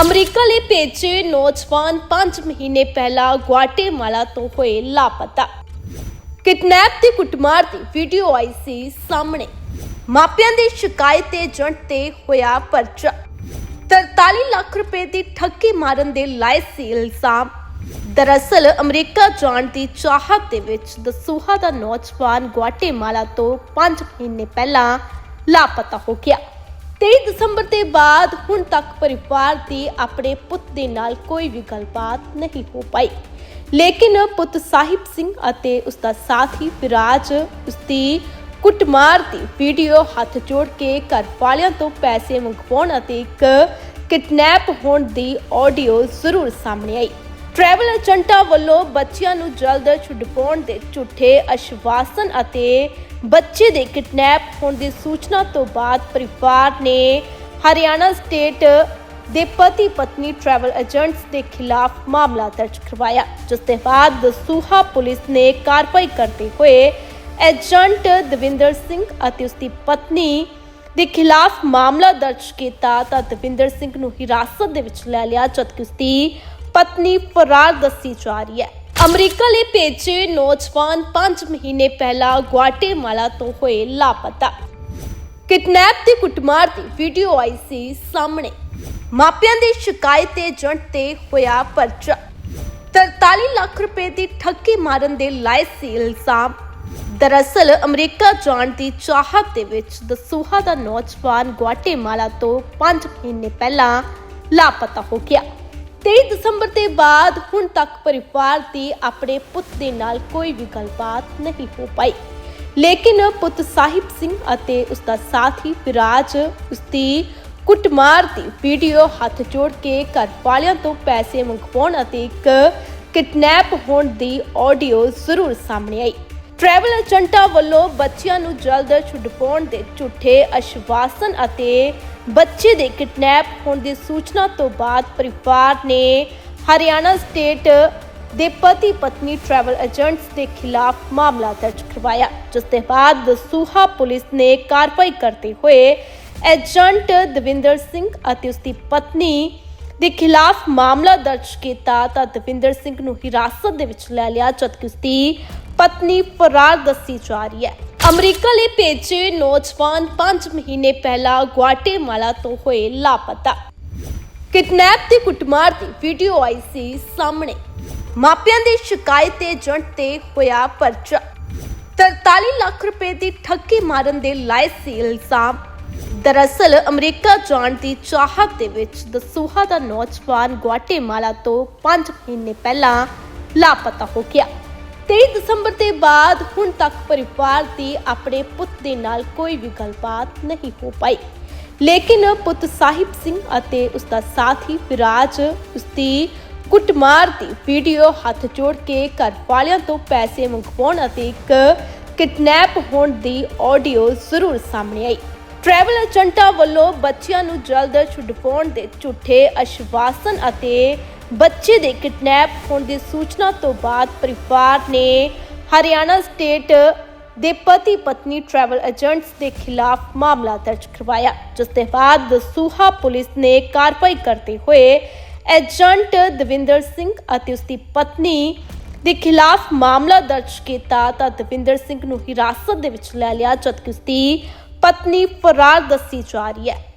America ਲਈ ਭੇਜੇ ਨੌਜਵਾਨ 5 ਮਹੀਨੇ ਪਹਿਲਾਂ ਗੁਆਟੇਮਾਲਾ ਤੋਂ ਹੋਏ ਲਾਪਤਾ। ਕਿਡਨੈਪ ਤੇ ਕੁੱਟਮਾਰ ਦੀ ਵੀਡੀਓ ਆਈ ਸੀ ਸਾਹਮਣੇ। ਮਾਪਿਆਂ ਦੀ ਸ਼ਿਕਾਇਤ ਤੇ ਏਜੰਟ ਤੇ ਹੋਇਆ ਪਰਚਾ। 43 ਲੱਖ ਰੁਪਏ ਦੀ ਠੱਗੀ ਮਾਰਨ ਦੇ ਲਾਏ ਸੀ ਇਲਜ਼ਾਮ। ਦਰਅਸਲ ਅਮਰੀਕਾ ਜਾਣ ਦੀ ਚਾਹਤ ਦੇ ਵਿੱਚ ਦਸੂਹਾ ਦਾ ਨੌਜਵਾਨ ਗੁਆਟੇਮਾਲਾ ਤੋਂ 5 ਮਹੀਨੇ ਪਹਿਲਾਂ ਲਾਪਤਾ ਹੋ ਗਿਆ। 23 ਦਸੰਬਰ ਦੇ ਬਾਅਦ ਹੁਣ ਤੱਕ ਪਰਿਵਾਰ ਦੀ ਆਪਣੇ ਪੁੱਤ ਦੇ ਨਾਲ ਕੋਈ ਵੀ ਗੱਲਬਾਤ ਨਹੀਂ ਹੋ ਪਾਈ। ਲੇਕਿਨ ਪੁੱਤ ਸਾਹਿਬ ਸਿੰਘ ਅਤੇ ਉਸ ਦਾ ਸਾਥੀ ਵਿਰਾਜ ਉਸ ਦੀ ਕੁੱਟਮਾਰ ਦੀ ਵੀਡੀਓ ਹੱਥ ਜੋੜ ਕੇ ਘਰ ਵਾਲਿਆਂ ਤੋਂ ਪੈਸੇ ਮੰਗਵਾਉਣ ਅਤੇ ਇੱਕ ਕਿਡਨੈਪ ਹੋਣ ਦੀ ਆਡੀਓ ਜ਼ਰੂਰ ਸਾਹਮਣੇ ਆਈ। ਟਰੈਵਲ ਏਜੰਟਾਂ ਵੱਲੋਂ ਬੱਚਿਆਂ ਨੂੰ ਜਲਦ ਛੁਡਵਾਉਣ ਦੇ ਝੂਠੇ ਅਸ਼ਵਾਸਨ ਅਤੇ ਬੱਚੇ ਦੇ ਕਿਡਨੈਪ ਹੋਣ ਦੀ ਸੂਚਨਾ ਤੋਂ ਬਾਅਦ ਪਰਿਵਾਰ ਨੇ ਹਰਿਆਣਾ ਸਟੇਟ ਦੇ ਪਤੀ ਪਤਨੀ ਟਰੈਵਲ ਏਜੰਟਸ ਦੇ ਖਿਲਾਫ ਮਾਮਲਾ ਦਰਜ ਕਰਵਾਇਆ, ਜਿਸ ਦੇ ਬਾਅਦ ਦਸੂਹਾ ਪੁਲਿਸ ਨੇ ਕਾਰਵਾਈ ਕਰਦੇ ਹੋਏ ਏਜੰਟ ਦਵਿੰਦਰ ਸਿੰਘ ਅਤੇ ਉਸ ਦੀ ਪਤਨੀ ਦੇ ਖਿਲਾਫ ਮਾਮਲਾ ਦਰਜ ਕੀਤਾ ਤਾਂ ਦਵਿੰਦਰ ਸਿੰਘ ਨੂੰ ਹਿਰਾਸਤ ਦੇ ਵਿੱਚ ਲੈ ਲਿਆ, ਜਦਕਿ ਉਸ ਦੀ ਪਤਨੀ ਫਰਾਰ ਦੱਸੀ ਜਾ ਰਹੀ ਹੈ। ਅਮਰੀਕਾ ਲਈ ਭੇਜੇ ਨੌਜਵਾਨ 5 ਮਹੀਨੇ ਪਹਿਲਾਂ ਗੁਆਟੇਮਾਲਾ ਤੋਂ ਹੋਏ ਲਾਪਤਾ। ਕਿਡਨੈਪ ਤੇ ਕੁੱਟਮਾਰ ਦੀ ਵੀਡੀਓ ਆਈ ਸੀ ਸਾਹਮਣੇ। ਮਾਪਿਆਂ ਦੀ ਸ਼ਿਕਾਇਤ ਤੇ ਏਜੰਟ ਤੇ ਹੋਇਆ ਪਰਚਾ। 43 ਲੱਖ ਰੁਪਏ ਦੀ ਠੱਗੀ ਮਾਰਨ ਦੇ ਲਾਏ ਸੀ ਇਲਜ਼ਾਮ। ਦਰਅਸਲ ਅਮਰੀਕਾ ਜਾਣ ਦੀ ਚਾਹਤ ਦੇ ਵਿੱਚ ਦਸੂਹਾ ਦਾ ਨੌਜਵਾਨ ਗੁਆਟੇਮਾਲਾ ਤੋਂ 5 ਮਹੀਨੇ ਪਹਿਲਾਂ ਲਾਪਤਾ ਹੋ ਗਿਆ। 23 ਦਸੰਬਰ ਦੇ ਬਾਅਦ ਹੁਣ ਤੱਕ ਪਰਿਵਾਰ ਦੀ ਆਪਣੇ ਪੁੱਤ ਦੇ ਨਾਲ ਕੋਈ ਵੀ ਗੱਲਬਾਤ ਨਹੀਂ ਹੋ ਪਾਈ। ਲੇਕਿਨ ਪੁੱਤ ਸਾਹਿਬ ਸਿੰਘ ਅਤੇ ਉਸ ਦਾ ਸਾਥੀ ਵਿਰਾਜ ਉਸ ਦੀ ਕੁੱਟਮਾਰ ਦੀ ਵੀਡੀਓ ਹੱਥ ਜੋੜ ਕੇ ਘਰ ਵਾਲਿਆਂ ਤੋਂ ਪੈਸੇ ਮੰਗਵਾਉਣ ਅਤੇ ਇੱਕ ਕਿਡਨੈਪ ਹੋਣ ਦੀ ਆਡੀਓ ਜ਼ਰੂਰ ਸਾਹਮਣੇ ਆਈ। ਟਰੈਵਲ ਏਜੰਟਾਂ ਵੱਲੋਂ ਬੱਚਿਆਂ ਨੂੰ ਜਲਦ ਛੁਡਵਾਉਣ ਦੇ ਝੂਠੇ ਅਸ਼ਵਾਸਨ ਅਤੇ ਬੱਚੇ ਦੇ ਕਿਡਨੈਪ ਹੋਣ ਦੀ ਸੂਚਨਾ ਤੋਂ ਬਾਅਦ ਪਰਿਵਾਰ ਨੇ ਹਰਿਆਣਾ ਸਟੇਟ ਦੇ ਪਤੀ ਪਤਨੀ ਟਰੈਵਲ ਏਜੰਟਸ ਦੇ ਖਿਲਾਫ ਮਾਮਲਾ ਦਰਜ ਕਰਵਾਇਆ, ਜਿਸ ਦੇ ਬਾਅਦ ਦਸੂਹਾ ਪੁਲਿਸ ਨੇ ਕਾਰਵਾਈ ਕਰਦੇ ਹੋਏ ਏਜੰਟ ਦਵਿੰਦਰ ਸਿੰਘ ਅਤੇ ਉਸ ਦੀ ਪਤਨੀ ਦੇ ਖਿਲਾਫ ਮਾਮਲਾ ਦਰਜ ਕੀਤਾ ਤਾਂ ਦਵਿੰਦਰ ਸਿੰਘ ਨੂੰ ਹਿਰਾਸਤ ਦੇ ਵਿੱਚ ਲੈ ਲਿਆ, ਜਦਕਿ ਉਸ ਦੀ ਪਤਨੀ ਫਰਾਰ ਦੱਸੀ ਜਾ ਰਹੀ ਹੈ। ਅਮਰੀਕਾ ਲਈ ਭੇਜੇ ਨੌਜਵਾਨ 5 ਮਹੀਨੇ ਪਹਿਲਾਂ ਗੁਆਟੇਮਾਲਾ ਤੋਂ ਹੋਏ ਲਾਪਤਾ। ਕਿਡਨੈਪ ਤੇ ਕੁੱਟਮਾਰ ਦੀ ਵੀਡੀਓ ਆਈ ਸੀ ਸਾਹਮਣੇ। ਮਾਪਿਆਂ ਦੀ ਸ਼ਿਕਾਇਤ ਤੇ ਏਜੰਟ ਤੇ ਹੋਇਆ ਪਰਚਾ। 43 ਲੱਖ ਰੁਪਏ ਦੀ ਠੱਗੀ ਮਾਰਨ ਦੇ ਲਾਏ ਸੀ ਇਲਜ਼ਾਮ। ਦਰਅਸਲ ਅਮਰੀਕਾ ਜਾਣ ਦੀ ਚਾਹਤ ਦੇ ਵਿੱਚ ਦਸੂਹਾ ਦਾ ਨੌਜਵਾਨ ਗੁਆਟੇਮਾਲਾ ਤੋਂ 5 ਮਹੀਨੇ ਪਹਿਲਾਂ ਲਾਪਤਾ ਹੋ ਗਿਆ। 23 ਦਸੰਬਰ ਦੇ ਬਾਅਦ ਹੁਣ ਤੱਕ ਪਰਿਵਾਰ ਦੀ ਆਪਣੇ ਪੁੱਤ ਦੇ ਨਾਲ ਕੋਈ ਵੀ ਗੱਲਬਾਤ ਨਹੀਂ ਹੋ ਪਾਈ। ਲੇਕਿਨ ਪੁੱਤ ਸਾਹਿਬ ਸਿੰਘ ਅਤੇ ਉਸ ਦਾ ਸਾਥੀ ਵਿਰਾਜ ਉਸ ਦੀ ਕੁੱਟਮਾਰ ਦੀ ਵੀਡੀਓ ਹੱਥ ਜੋੜ ਕੇ ਘਰ ਵਾਲਿਆਂ ਤੋਂ ਪੈਸੇ ਮੰਗਵਾਉਣ ਅਤੇ ਇੱਕ ਕਿਡਨੈਪ ਹੋਣ ਦੀ ਆਡੀਓ ਜ਼ਰੂਰ ਸਾਹਮਣੇ ਆਈ। ਟਰੈਵਲ ਏਜੰਟਾਂ ਵੱਲੋਂ ਬੱਚਿਆਂ ਨੂੰ ਜਲਦ ਛੁਡਵਾਉਣ ਦੇ ਝੂਠੇ ਅਸ਼ਵਾਸਨ ਅਤੇ ਬੱਚੇ ਦੇ ਕਿਡਨੈਪ ਹੋਣ ਦੀ ਸੂਚਨਾ ਤੋਂ ਬਾਅਦ ਪਰਿਵਾਰ ਨੇ ਹਰਿਆਣਾ ਸਟੇਟ ਦੇ ਪਤੀ ਪਤਨੀ ਟਰੈਵਲ ਏਜੰਟਸ ਦੇ ਖਿਲਾਫ ਮਾਮਲਾ ਦਰਜ ਕਰਵਾਇਆ, ਜਿਸ ਦੇ ਬਾਅਦ ਦਸੂਹਾ ਪੁਲਿਸ ਨੇ ਕਾਰਵਾਈ ਕਰਦੇ ਹੋਏ ਏਜੰਟ ਦਵਿੰਦਰ ਸਿੰਘ ਅਤੇ ਉਸ ਦੀ ਪਤਨੀ ਦੇ ਖਿਲਾਫ ਮਾਮਲਾ ਦਰਜ ਕੀਤਾ ਤਾਂ ਦਵਿੰਦਰ ਸਿੰਘ ਨੂੰ ਹਿਰਾਸਤ ਦੇ ਵਿੱਚ ਲੈ ਲਿਆ, ਜਦਕਿ ਉਸ ਦੀ ਪਤਨੀ ਫਰਾਰ ਦੱਸੀ ਜਾ ਰਹੀ ਹੈ।